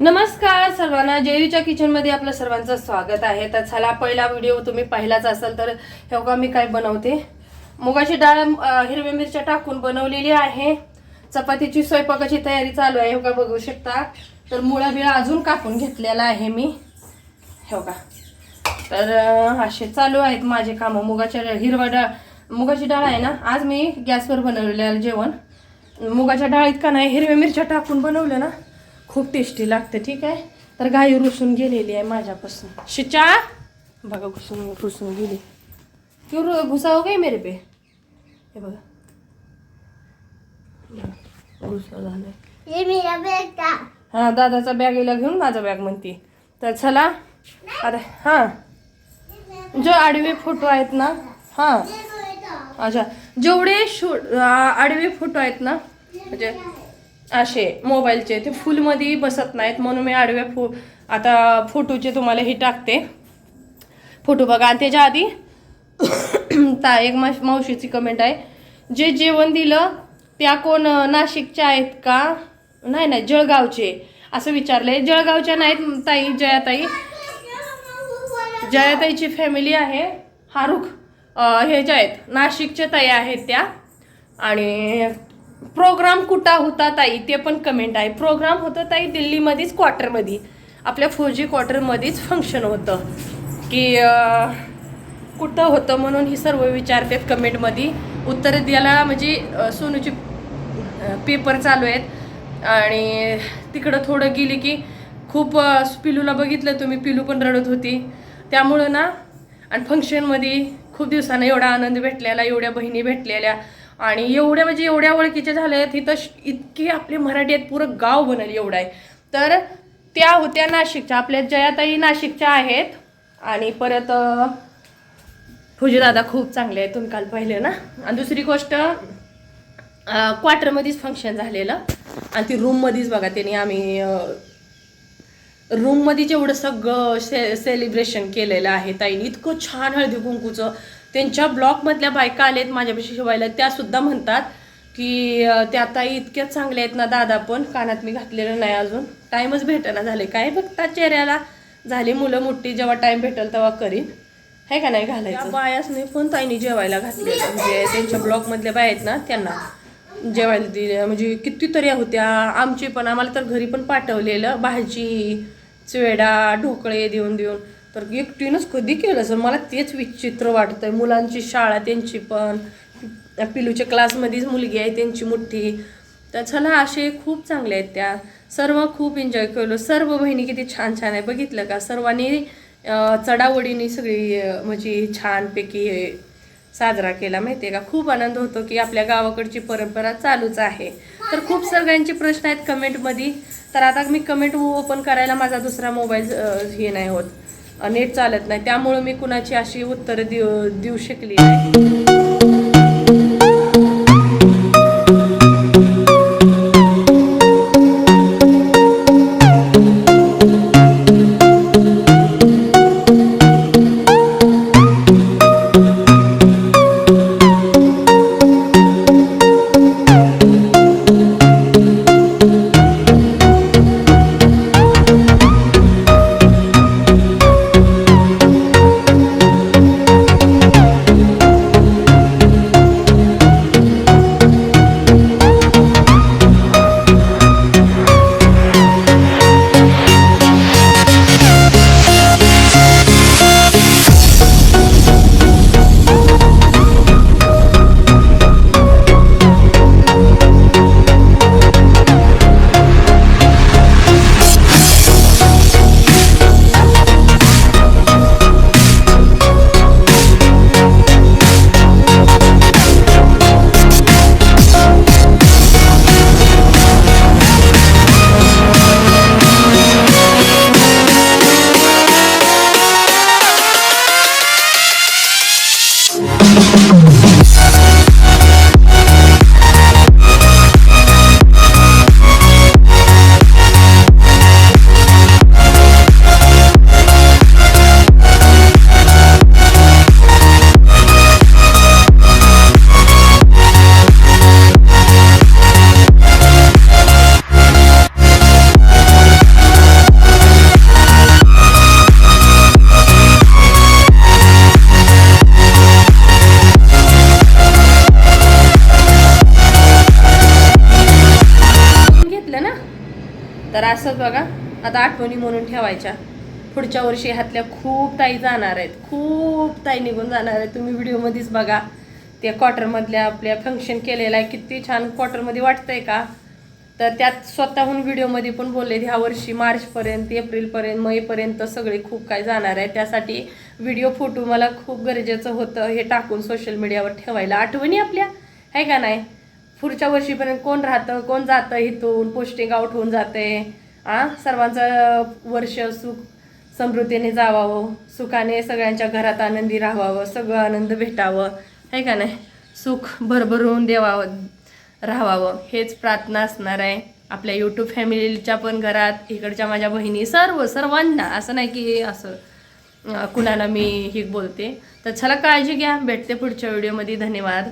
नमस्कार सर्वांना जेयूच्या किचनमध्ये आपलं सर्वांचं स्वागत आहे. तर चला पहिला व्हिडिओ तुम्ही पाहिलाच असाल तर हे बघा मी काय बनवते. मुगाची डाळ हिरव्या मिरच्या टाकून बनवलेली आहे. चपातीची स्वयंपाकाची तयारी चालू आहे हे बघा बघू शकता. तर मुळा बिळा अजून कापून घेतलेला आहे मी. हे बघा. तर असे चालू आहेत माझे कामं. मुगाच्या हिरवा डाळ मुगाची डाळ आहे ना आज मी गॅसवर बनवलेलं आहे जेवण. मुगाच्या डाळीत का नाही हिरव्या मिरच्या टाकून बनवलं ना खूप टेस्टी लागतं ठीक आहे? तर गाई रुसून गेलेली आहे माझ्यापासून. शिचा! बघा घुसून रुसून गेली. क्यों रो- घुसा हो गई मेरे पे? हे बघा. घुसा बेटा हा दादाचा बॅगेला घेऊन माझा बॅग म्हणते. तर चला अरे हां. जो आडवे फोटो आहेत ना हां. अच्छा जेवढे शो आ- आडवे फोटो आहेत ना म्हणजे असे मोबाईलचे. ते फुलमध्ये बसत नाहीत म्हणून मी आडव्या फो आता फोटोचे तुम्हाला हे टाकते. फोटो बघा. आणि त्याच्या आधी ता एक माश मावशीची कमेंट आहे. जे जेवण दिलं त्या कोण नाशिकच्या आहेत का? नाही नाही जळगावचे. असं विचारले जळगावच्या नाहीत ताई जयाताई. जयाताईची फॅमिली आहे. हारुख ह्याच्या आहेत. नाशिकच्या ताई आहेत त्या. आणि प्रोग्राम कुठा होता ताई? ते पण कमेंट आहे. प्रोग्राम होतं ताई दिल्लीमध्येच क्वार्टरमध्ये आपल्या फौजी क्वार्टरमध्येच फंक्शन होतं. की कुठं होतं म्हणून ही सर्व विचारतात कमेंटमध्ये उत्तर द्यायला म्हणजे सोनूची पेपर चालू आहेत. आणि तिकडं थोडं गेली की खूप पिलूला बघितलं तुम्ही पिलू पण रडत होती. त्यामुळं ना आणि फंक्शनमध्ये खूप दिवसांना एवढा आनंद भेटलेला एवढ्या बहिणी भेटलेल्या. आणि एवढ्या म्हणजे एवढ्या ओळखीचे झाले तिथं इतकी आपली मराठी आहेत पुरं गाव बनल एवढं आहे. तर त्या होत्या नाशिकच्या आपल्या जयाताई नाशिकच्या आहेत. आणि परत तुझे दादा खूप चांगले आहेत तुम्ही काल पाहिले ना? आणि दुसरी गोष्ट क्वार्टरमध्येच फंक्शन झालेलं. आणि ती रूममध्येच बघा त्यांनी आम्ही रूममध्ये जेवढं सगळं से सेलिब्रेशन केलेलं आहे ताईने इतकं छान हळदी कुंकूचं त्यांच्या ब्लॉकमधल्या बायका आलेत माझ्यापाशी शिवायला. त्यासुद्धा म्हणतात की त्या ताई इतक्या चांगल्या आहेत ना दादा पण कानात मी घातलेलं नाही अजून. टाईमच भेटेना झाले. काय बघता चेहऱ्याला? झाली मुलं मोठी जेव्हा टाईम भेटेल तेव्हा करीन. हे का नाही घालायचं? बायासने पण ताईने जेवायला घातलेलं. म्हणजे त्यांच्या ब्लॉकमधल्या बाया आहेत ना त्यांना जेवायला दिल्या म्हणजे कितीतरी होत्या. आमची पण आम्हाला तर घरी पण पाठवलेलं. भाजी चिवडा ढोकळे देऊन देऊन. तर एकटीनंच कधी केलं सर मला तेच विचित्र वाटतंय. मुलांची शाळा त्यांची पण. पिलूच्या क्लासमध्येच मुलगी आहे त्यांची मोठी. तर चला असे खूप चांगले आहेत त्या. सर्व खूप एन्जॉय केलो. सर्व बहिणी किती छान छान आहे. बघितलं का? सर्वांनी चढावडीने सगळी म्हणजे छानपैकी साजरा केला. माहिती आहे का? खूप आनंद होतो की आपल्या गावाकडची परंपरा चालूच आहे. तर खूप सगळ्यांचे प्रश्न आहेत कमेंटमध्ये. तर आता मी कमेंट ओपन करायला माझा दुसरा मोबाईल हे नाही होत. नेट चालत नाही. त्यामुळं मी कुणाची अशी उत्तरं देऊ देऊ शकली नाही. तर असंच बघा आता आठवणी म्हणून ठेवायच्या. पुढच्या वर्षी ह्यातल्या खूप ताई जाणार आहेत. खूप ताई निघून जाणार आहेत. तुम्ही व्हिडिओमध्येच बघा. त्या क्वार्टरमधल्या आपल्या फंक्शन केलेलं आहे. किती छान क्वार्टरमध्ये वाटतंय का? तर त्यात स्वतःहून व्हिडिओमध्ये पण बोलले ह्या वर्षी मार्चपर्यंत एप्रिलपर्यंत मेपर्यंत सगळे खूप काय जाणार आहे त्यासाठी व्हिडिओ फोटो मला खूप गरजेचं होतं हे टाकून सोशल मीडियावर ठेवायला. आठवणी आपल्या? आहे का नाही? पुढच्या वर्षीपर्यंत कोण राहतं कोण जातं इथून पोस्टिंग आउट होऊन जाते. आ? सर्वांचं वर्ष सुख समृद्धीने जावावं सुखाने सगळ्यांच्या घरात आनंदी राहावं सगळं आनंद भेटावं आहे का नाही? सुख भरभरून देवावं राहावं. हेच प्रार्थना असणार आहे. आपल्या यूट्यूब फॅमिलीच्या पण घरात इकडच्या माझ्या बहिणी सर्व सर्वांना. असं नाही की असं कुणाला मी ही बोलते. तर चला काळजी घ्या. भेटते पुढच्या व्हिडिओमध्ये धन्यवाद.